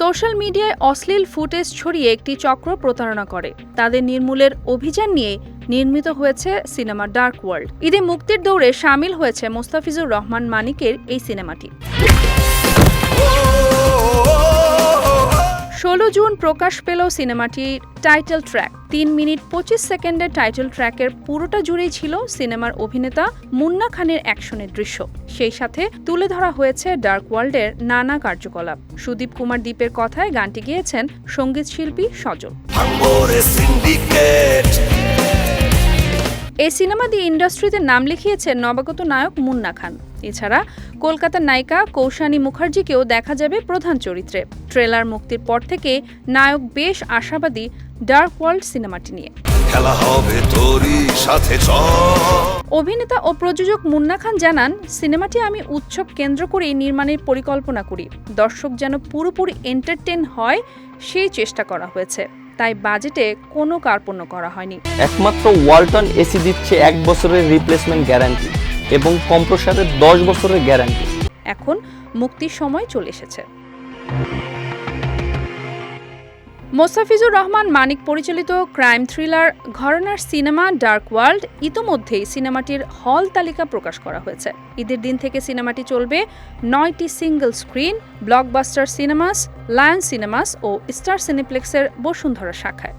Social মিডিয়ায় অশ্লীল footage ছড়িয়ে একটি চক্র প্রতারণা করে। তাদের নির্মূলের অভিযান নিয়ে নির্মিত হয়েছে সিনেমা ডার্ক ওয়ার্ল্ড। ঈদে মুক্তির দৌড়ে সামিল হয়েছে মোস্তাফিজুর রহমান মানিকের এই সিনেমাটি। ষোলো জুন প্রকাশ পেল সিনেমাটির টাইটেল ট্র্যাক। তিন মিনিট পঁচিশ সেকেন্ডের টাইটেল ট্র্যাকের পুরোটা জুড়েই ছিল সিনেমার অভিনেতা মুন্না খানের অ্যাকশনের দৃশ্য। সেই সাথে তুলে ধরা হয়েছে ডার্ক ওয়ার্ল্ডের নানা কার্যকলাপ। সুদীপ কুমার দ্বীপের কথায় গানটি গেয়েছেন সংগীত শিল্পী সজল। এই সিনেমা দিয়ে ইন্ডাস্ট্রিতে নাম লিখিয়েছেন নবাগত নায়ক মুন্না খান। এছাড়া কলকাতার নায়িকা কৌশানী মুখার্জিকেও দেখা যাবে প্রধান চরিত্রে। ট্রেলার মুক্তির পর থেকে নায়ক বেশ আশাবাদী ডার্ক ওয়ার্ল্ড সিনেমাটি নিয়ে। খেলা হবে তোরই সাথে অভিনেতা ও প্রযোজক মুন্না খান জানান সিনেমাটি আমি উৎসব কেন্দ্র করেই নির্মাণের পরিকল্পনা করি। দর্শক যেন পুরোপুরি এন্টারটেন হয় সেই চেষ্টা করা হয়েছে। তাই বাজেটে কোনো কার্পণ্য করা হয়নি। একমাত্র ওয়ালটন এসি দিচ্ছে এক বছরের রিপ্লেসমেন্ট গ্যারান্টি এবং কম্প্রসারের দশ বছরের গ্যারান্টি এখন মুক্তির সময় চলে এসেছে। মোস্তাফিজুর রহমান মানিক পরিচালিত ক্রাইম থ্রিলার ঘরনার সিনেমা ডার্ক ওয়ার্ল্ড ইতোমধ্যেই সিনেমাটির হল তালিকা প্রকাশ করা হয়েছে। ঈদের দিন থেকে সিনেমাটি চলবে নয়টি single screen, blockbuster cinemas, lion cinemas ও স্টার সিনেপ্লেক্সের বসুন্ধরা শাখায়।